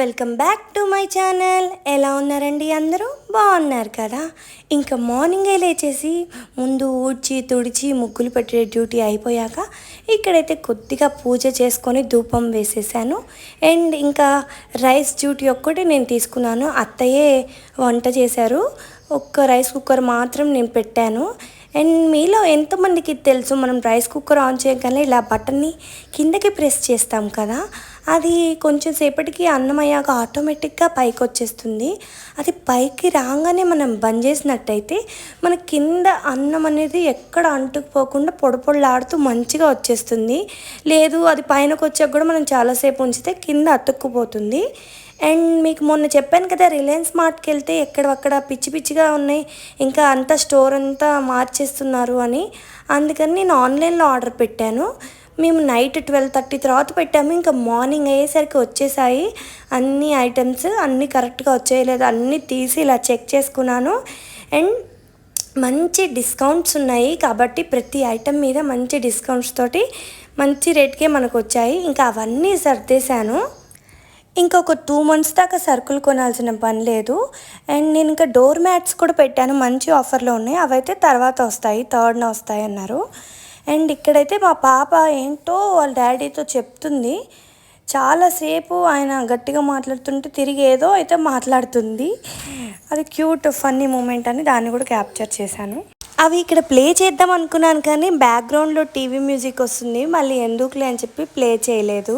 Welcome back to my channel. ఎలా ఉన్నారండి అందరూ? బాగున్నారు కదా? ఇంకా మార్నింగే లేచేసి ముందు ఊడ్చి తుడిచి ముగ్గులు పెట్టే డ్యూటీ అయిపోయాక ఇక్కడైతే కొద్దిగా పూజ చేసుకొని ధూపం వేసేసాను. అండ్ ఇంకా రైస్ డ్యూటీ ఒక్కటి నేను తీసుకున్నాను. అత్తయ్యే వంట చేశారు. ఒక్క రైస్ కుక్కర్ మాత్రం నేను పెట్టాను. అండ్ మీలో ఎంతమందికి తెలుసు? మనం రైస్ కుక్కర్ ఆన్ చేయగానే ఇలా బటన్ని కిందకి ప్రెస్ చేస్తాం కదా? అది కొంచెం సేపటికి అన్నం అయ్యాక ఆటోమేటిక్గా పైకి వచ్చేస్తుంది. అది పైకి రాగానే మనం బంద్ చేసినట్టయితే మన కింద అన్నం అనేది ఎక్కడ అంటుకుపోకుండా పొడపొడలాడుతూ మంచిగా వచ్చేస్తుంది. లేదు అది పైనకు వచ్చాక కూడా మనం చాలాసేపు ఉంచితే కింద అతుక్కుపోతుంది. అండ్ మీకు మొన్న చెప్పాను కదా రిలయన్స్ మార్ట్కి వెళ్తే ఎక్కడక్కడ పిచ్చి పిచ్చిగా ఉన్నాయి ఇంకా అంతా స్టోర్ అంతా మార్చేస్తున్నారు అని. అందుకని నేను ఆన్లైన్లో ఆర్డర్ పెట్టాను. మేము నైట్ ట్వెల్వ్ థర్టీ తర్వాత పెట్టాము ఇంకా మార్నింగ్ అయ్యేసరికి వచ్చేసాయి అన్ని ఐటమ్స్ అన్నీ కరెక్ట్గా వచ్చాయి లేదా అన్నీ తీసి ఇలా చెక్ చేసుకున్నాను. అండ్ మంచి డిస్కౌంట్స్ ఉన్నాయి కాబట్టి ప్రతి ఐటమ్ మీద మంచి డిస్కౌంట్స్ తోటి మంచి రేట్కే మనకు వచ్చాయి ఇంకా అవన్నీ సర్దేశాను. ఇంకొక టూ మంత్స్ దాకా సరుకులు కొనాల్సిన పని లేదు. అండ్ నేను ఇంకా డోర్ మ్యాట్స్ కూడా పెట్టాను. మంచి ఆఫర్లో ఉన్నాయి. అవైతే తర్వాత వస్తాయి. థర్డ్న వస్తాయి అన్నారు. అండ్ ఇక్కడైతే మా పాప ఏంటో వాళ్ళ డాడీతో చెప్తుంది. చాలాసేపు ఆయన గట్టిగా మాట్లాడుతుంటే తిరిగి ఏదో అయితే మాట్లాడుతుంది. అది క్యూట్ ఫన్నీ మూమెంట్ అని దాన్ని కూడా క్యాప్చర్ చేశాను. అవి ఇక్కడ ప్లే చేద్దాం అనుకున్నాను కానీ బ్యాక్గ్రౌండ్లో టీవీ మ్యూజిక్ వస్తుంది. మళ్ళీ ఎందుకులే అని చెప్పి ప్లే చేయలేదు.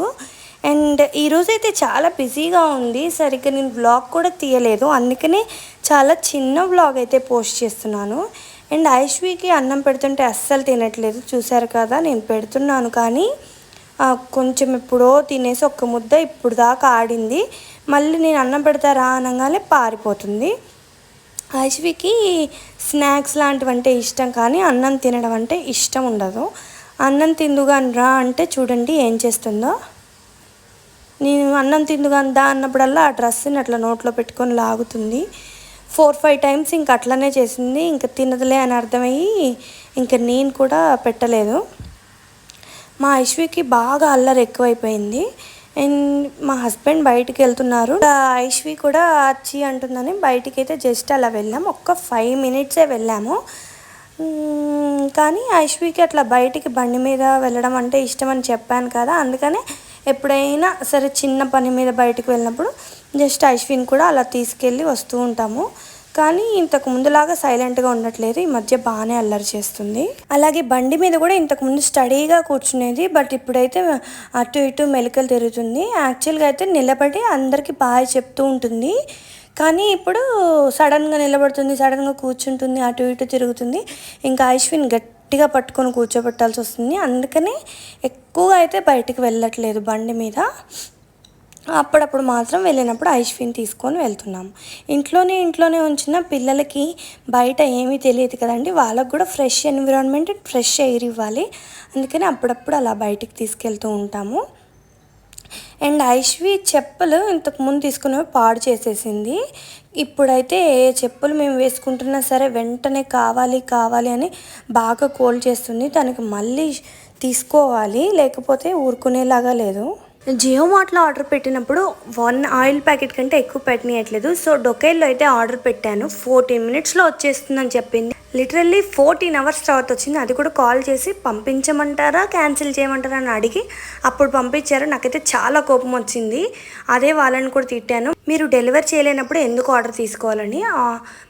అండ్ ఈరోజు అయితే చాలా బిజీగా ఉంది. సరిగ్గా నేను బ్లాగ్ కూడా తీయలేదు. అందుకనే చాలా చిన్న బ్లాగ్ అయితే పోస్ట్ చేస్తున్నాను. అండ్ ఐశ్వీకి అన్నం పెడుతుంటే అస్సలు తినట్లేదు. చూసారు కదా నేను పెడుతున్నాను కానీ కొంచెం ఎప్పుడో తినేసి ఒక్క ముద్ద ఇప్పుడు దాకా ఆడింది. మళ్ళీ నేను అన్నం పెడతారా అనగానే పారిపోతుంది. ఐశ్వీకి స్నాక్స్ లాంటివంటే ఇష్టం కానీ అన్నం తినడం అంటే ఇష్టం ఉండదు. అన్నం తిందుగా రా అంటే చూడండి ఏం చేస్తుందో. నేను అన్నం తిందుగాని దా అన్నప్పుడల్లా ఆ డ్రెస్ని అట్లా నోట్లో పెట్టుకొని లాగుతుంది. ఫోర్ ఫైవ్ టైమ్స్ ఇంక అట్లనే చేసింది. ఇంకా తినదులే అని అర్థమయ్యి ఇంకా నేను కూడా పెట్టలేదు. మా ఐశ్వికి బాగా అల్లరి ఎక్కువైపోయింది. అండ్ మా హస్బెండ్ బయటికి వెళ్తున్నారు. ఆ ఐశ్వి కూడా వచ్చి అంటుందని బయటికి అయితే జస్ట్ అలా వెళ్ళాము ఒక్క ఫైవ్ మినిట్సే వెళ్ళాము. కానీ ఐశ్వికి అట్లా బయటికి బండి మీద వెళ్ళడం అంటే ఇష్టం అని చెప్పాను కదా. అందుకనే ఎప్పుడైనా సరే చిన్న పని మీద బయటికి వెళ్ళినప్పుడు జస్ట్ ఐష్విన్ కూడా అలా తీసుకెళ్ళి వస్తూ ఉంటాము. కానీ ఇంతకు ముందులాగా సైలెంట్గా ఉండట్లేదు. ఈ మధ్య బాగానే అల్లరి చేస్తుంది. అలాగే బండి మీద కూడా ఇంతకు ముందు స్టడీగా కూర్చునేది. బట్ ఇప్పుడైతే అటు ఇటు మెలికలు తిరుగుతుంది. యాక్చువల్గా అయితే నిలబడి అందరికీ బాగా చెప్తూ ఉంటుంది. కానీ ఇప్పుడు సడన్గా నిలబడుతుంది సడన్గా కూర్చుంటుంది అటు ఇటు తిరుగుతుంది. ఇంకా ఐశ్విన్ గట్టిగా పట్టుకొని కూర్చోబెట్టాల్సి వస్తుంది. అందుకనే ఎక్కువగా అయితే బయటికి వెళ్ళట్లేదు బండి మీద. అప్పుడప్పుడు మాత్రం వెళ్ళినప్పుడు ఐష్ఫిన్ తీసుకొని వెళ్తున్నాము ఇంట్లోనే ఇంట్లోనే ఉంచిన పిల్లలకి బయట ఏమీ తెలియదు కదండి. వాళ్ళకు కూడా ఫ్రెష్ ఎన్విరాన్మెంట్ ఫ్రెష్ ఎయిర్ ఇవ్వాలి. అందుకని అప్పుడప్పుడు అలా బయటికి తీసుకెళ్తూ ఉంటాము. అండ్ ఐశ్వి చెప్పులు ఇంతకుముందు తీసుకున్నవి పాడు చేసేసింది. ఇప్పుడైతే ఏ చెప్పులు మేము వేసుకుంటున్నా సరే వెంటనే కావాలి కావాలి అని బాగా కోల్ చేస్తుంది. దానికి మళ్ళీ తీసుకోవాలి లేకపోతే ఊరుకునేలాగా లేదు. జియో మార్ట్లో ఆర్డర్ పెట్టినప్పుడు వన్ ఆయిల్ ప్యాకెట్ కంటే ఎక్కువ పెట్టనీయట్లేదు. సో డొకేల్లో అయితే ఆర్డర్ పెట్టాను. ఫోర్టీన్ మినిట్స్లో వచ్చేస్తుందని చెప్పింది. లిటరల్లీ ఫోర్టీన్ అవర్స్ తర్వాత వచ్చింది. అది కూడా కాల్ చేసి పంపించమంటారా క్యాన్సిల్ చేయమంటారా అని అడిగి అప్పుడు పంపించారు. నాకైతే చాలా కోపం వచ్చింది. అదే వాళ్ళని కూడా తిట్టాను. మీరు డెలివరీ చేయలేనప్పుడు ఎందుకు ఆర్డర్ తీసుకోవాలని?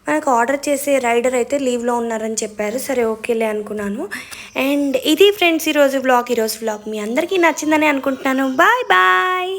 మనకు ఆర్డర్ చేసే రైడర్ అయితే లీవ్లో ఉన్నారని చెప్పారు. సరే ఓకేలే అనుకున్నాను. అండ్ ఇది ఫ్రెండ్స్ ఈరోజు వ్లాగ్ ఈరోజు వ్లాగ్ మీ అందరికీ నచ్చిందని అనుకుంటున్నాను. Bye bye!